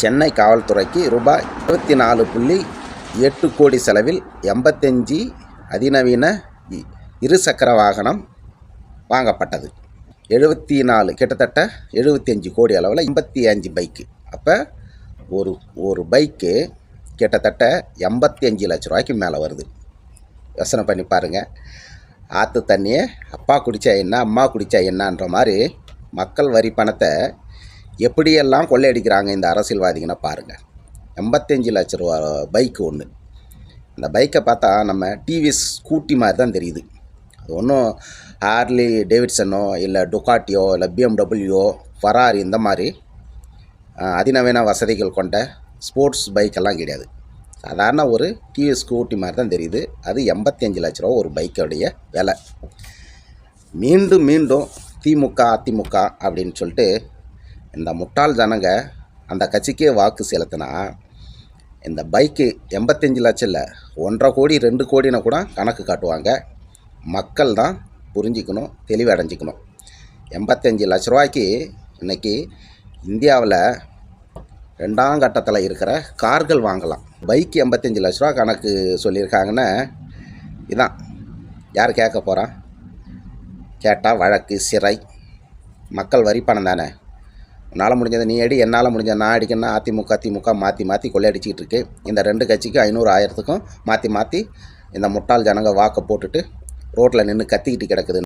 சென்னை காவல்துறைக்கு ரூபாய் இருபத்தி நாலு புள்ளி எட்டு கோடி செலவில் எண்பத்தஞ்சி அதிநவீன இ- இருசக்கர வாகனம் வாங்கப்பட்டது. எழுபத்தி நாலு கிட்டத்தட்ட எழுபத்தஞ்சி கோடி அளவில் எண்பத்தி அஞ்சு பைக்கு. அப்போ ஒரு ஒரு பைக்கு கிட்டத்தட்ட எண்பத்தி அஞ்சு லட்ச ரூபாய்க்கு மேலே வருது. யோசனை பண்ணி பாருங்கள் ஆற்று தண்ணியை அப்பா குடித்தா என்ன அம்மா குடித்தா என்னன்ற மாதிரி மக்கள் வரி பணத்தை எப்படியெல்லாம் கொள்ளையடிக்கிறாங்க இந்த அரசியல்வாதிங்கன்னா பாருங்கள் எண்பத்தஞ்சு லட்ச ரூபா பைக்கு ஒன்று அந்த பைக்கை பார்த்தா நம்ம டிவிஎஸ் ஸ்கூட்டி மாதிரி தான் தெரியுது. அது ஒன்றும் ஹார்லி டேவிட்சனோ இல்லை டுகாட்டியோ இல்லை பிஎம்டபிள்யூ ஃபராரி இந்த மாதிரி அதிநவீன வசதிகள் கொண்ட ஸ்போர்ட்ஸ் பைக்கெல்லாம் கிடையாது. சாதாரண ஒரு டிவிஎஸ் ஸ்கூட்டி மாதிரி தான் தெரியுது. அது எண்பத்தஞ்சு லட்ச ரூபா ஒரு பைக்கோடைய விலை. மீண்டும் மீண்டும் திமுக அதிமுக அப்படின்னு சொல்லிட்டு இந்த முட்டாள் ஜனங்க அந்த கட்சிக்கே வாக்கு செலுத்தினா இந்த பைக்கு எண்பத்தஞ்சு லட்சம் இல்லை ஒன்றரை கோடி ரெண்டு கோடின்னு கூட கணக்கு காட்டுவாங்க. மக்கள் தான் புரிஞ்சிக்கணும் தெளிவடைஞ்சிக்கணும். எண்பத்தஞ்சு லட்ச ரூபாய்க்கு இன்றைக்கி இந்தியாவில் ரெண்டாம் கட்டத்தில் இருக்கிற கார்கள் வாங்கலாம். பைக் எண்பத்தஞ்சு லட்ச ரூபா கணக்கு சொல்லியிருக்காங்கன்னா இதான். யார் கேட்க போகிறான் கேட்டால் வழக்கு சிறை. மக்கள் வரி பணம் தானே? உன்னால் முடிஞ்சதை நீ அடி என்னால் முடிஞ்ச நான் அடிக்கணும் அதிமுக திமுக மாற்றி மாற்றி கொள்ளையடிச்சிக்கிட்டு இருக்கு. இந்த ரெண்டு கட்சிக்கும் ஐநூறு ஆயிரத்துக்கும் மாற்றி மாற்றி இந்த முட்டாள் ஜனங்க வாக்கை போட்டுட்டு ரோட்டில் நின்று கத்திக்கிட்டு கிடக்குது